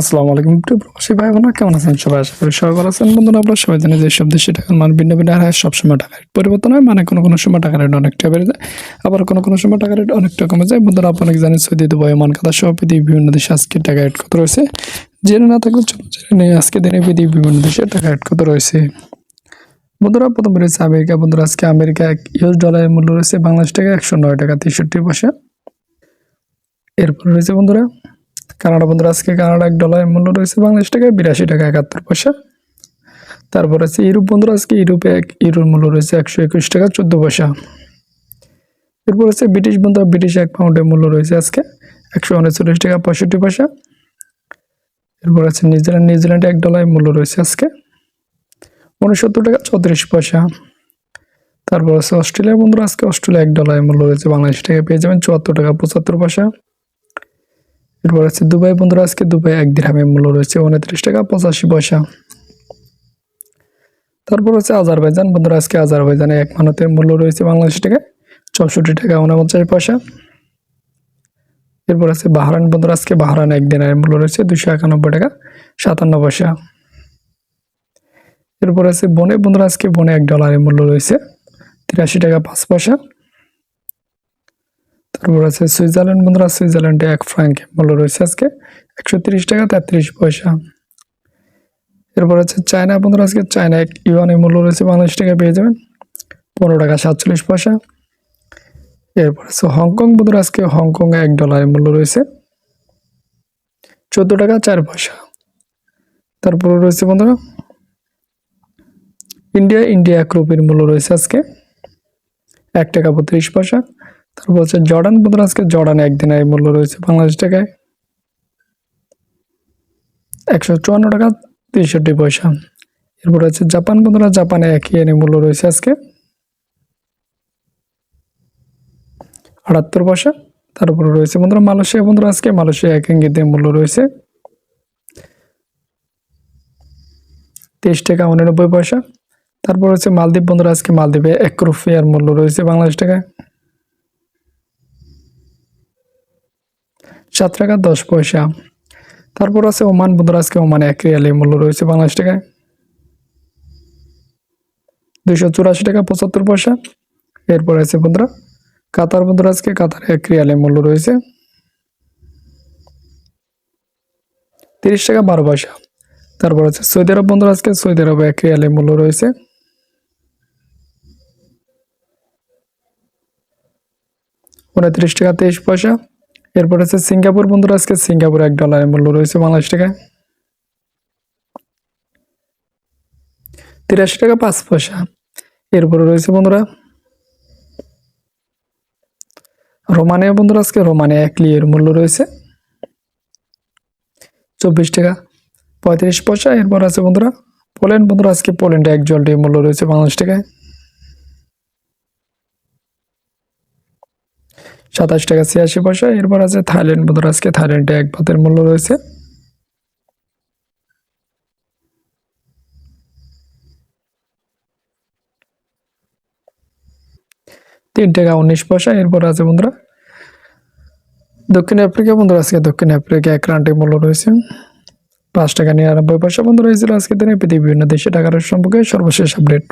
আসসালামু আলাইকুম প্রবাসী ভাই বোনা কেমন আছেন সবাই? আশা করি সবাই ভালো আছেন। বন্ধুরা আমরা সবাই জানি যে সব দেশে টাকার মান ভিন্ন ভিন্ন হয় সবসময় টাকা রেট পরিবর্তন হয়। মানে কোনো কোনো সময় টাকা রেট অনেকটা বেড়ে যায়, আবার কোনো কোনো সময় টাকা রেট অনেকটা কমে যায়। বন্ধুরা আপনাকে জানেন সৌদি দুবাই মান কাদা সহ পৃথিবীর বিভিন্ন দেশে আজকে টাকা রেট কত রয়েছে? জেনে না থাকলে চলো জেনে নেই, আজকে দিনে পৃথিবীর বিভিন্ন দেশে টাকা রেট কত রয়েছে। বন্ধুরা, প্রথম রয়েছে আমেরিকা। বন্ধুরা, আজকে আমেরিকা এক ইউএস ডলারের মূল্য রয়েছে বাংলাদেশ টাকা একশো নয় টাকা তেষট্টি পয়সা। এরপর রয়েছে বন্ধুরা কানাডা বন্ধুরা, আজকে কানাডা এক ডলারের মূল্য রয়েছে বাংলাদেশ টাকায়, বিরাশি টাকা একাত্তর পয়সা। তারপর আছে ইউরোপ বন্ধুরা, আজকে ইউরোপে এক ইউরোর মূল্য রয়েছে একশো একুশ টাকা, চোদ্দ পয়সা। এরপর আছে ব্রিটিশ বন্ধুরা, ব্রিটিশ এক পাউন্ডের মূল্য রয়েছে আজকে একশো উনচল্লিশ টাকা, পঁয়ষট্টি পয়সা। এরপর আছে নিউজিল্যান্ড, নিউজিল্যান্ডে এক ডলারের মূল্য রয়েছে আজকে উনসত্তর টাকা, চৌত্রিশ পয়সা। তারপর আছে অস্ট্রেলিয়া বন্ধুরা, আজকে অস্ট্রেলিয়া এক ডলারের মূল্য রয়েছে বাংলাদেশ টাকা পেয়ে যাবেন চুয়াত্তর টাকা, পঁচাত্তর পয়সা। এরপর আছে দুবাই। বন্ধুরা, আজকে দুবাই এক দিরহামের মূল্য রয়েছে উনত্রিশ টাকা পঁচাশি পয়সা। তারপর হচ্ছে আজারবাইজান। বন্ধুরা, আজকে আজারবাইজানে এক মানতের মূল্য রয়েছে বাংলাদেশ টাকা চৌষট্টি টাকা উনপঞ্চাশ পয়সা। এরপর আছে বাহরান বন্ধুরা, আজকে বাহরান এক দিনের মূল্য রয়েছে দুশো একানব্বই টাকা সাতান্ন পয়সা। এরপর আছে বনে। বন্ধুরা, আজকে বনে এক ডলারের মূল্য রয়েছে তিরাশি টাকা পাঁচ পয়সা। তারপর আছে সুইজারল্যান্ড, বন্ধুরা সুইজারল্যান্ডে এক ফ্রাঙ্ক মূল্য রয়েছে আজকে একশো তিরিশ টাকা, তেত্রিশ পয়সা। এরপর আছে চায়না, বন্ধুরা আজকে চায়না এক ইউয়ানের মূল্য রয়েছে বাংলাদেশ টাকা পেয়ে যাবেন। পনেরো টাকা সাতচল্লিশ পয়সা। এরপর আছে হংকং, বন্ধুরা আজকে হংকং এক ডলারের মূল্য রয়েছে। চোদ্দ টাকা চার পয়সা। তারপর রয়েছে বন্ধুরা, ইন্ডিয়া ইন্ডিয়া এক রুপির মূল্য রয়েছে আজকে। এক টাকা বত্রিশ পয়সা। তারপর হচ্ছে জর্ডান বন্ধুরা আজকে জর্ডান একদিনের মূল্য রয়েছে বাংলাদেশ টাকায় একশো চুয়ান্ন টাকা তেষট্টি পয়সা। এরপর হচ্ছে জাপান বন্ধুরা জাপানে এক ইয়েনের মূল্য রয়েছে আজকে আটাত্তর পয়সা। তারপরে রয়েছে, বন্ধুরা, মালয়েশিয়া বন্ধুরা, আজকে মালয়েশিয়া এক ইঙ্গিতের মূল্য রয়েছে তেইশ টাকা উননব্বই পয়সা। তারপর হচ্ছে, মালদ্বীপ বন্ধুরা, আজকে মালদ্বীপে এক রুপিয়ার মূল্য রয়েছে বাংলাদেশ টাকায়। সাত টাকা দশ পয়সা। তারপর আছে ওমান, বন্ধুরা, আজকে ওমানে এক রিয়ালের মূল্য রয়েছে বাংলাদেশ টাকায়। দুইশো চুরাশি টাকা পঁচাত্তর পয়সা। এরপর আছে বন্ধুরা, কাতার, বন্ধুরা, আজকে কাতার এক রিয়ালের মূল্য রয়েছে। তিরিশ টাকা বারো পয়সা। তারপর আছে সৌদি আরব, বন্ধুরা, আজকে সৌদি আরবে এক রিয়ালের মূল্য রয়েছে। উনত্রিশ টাকা তেইশ পয়সা। এরপর আছে সিঙ্গাপুর বন্ধুরা, আজকে সিঙ্গাপুর এক ডলারের মূল্য রয়েছে বাংলাদেশ টাকায়। তিরাশি টাকা পাঁচ পয়সা। এরপরে রয়েছে বন্ধুরা, রোমানিয়া বন্ধুরা, আজকে রোমানিয়া এক লিয়ের মূল্য রয়েছে। চব্বিশ টাকা পঁয়ত্রিশ পয়সা। এরপর আছে বন্ধুরা, পোল্যান্ড বন্ধুরা, আজকে পোল্যান্ডে এক জলটির মূল্য রয়েছে বাংলাদেশ টাকায়। সাতাশ টাকা ছিয়াশি পয়সা। এরপর আছে থাইল্যান্ড বন্ধুরা আজকে থাইল্যান্ডে এক ভাতের মূল্য রয়েছে। তিন টাকা উনিশ পয়সা। এরপর আছে বন্ধুরা, দক্ষিণ আফ্রিকা বন্ধুরা, আজকে দক্ষিণ আফ্রিকা এক রানটি মূল্য রয়েছে। পাঁচ টাকা নিরানব্বই পয়সা বন্ধুরা হয়েছিল আজকে দিনে। পৃথিবীর বিভিন্ন দেশে টাকার সম্পর্কে সর্বশেষ আপডেট।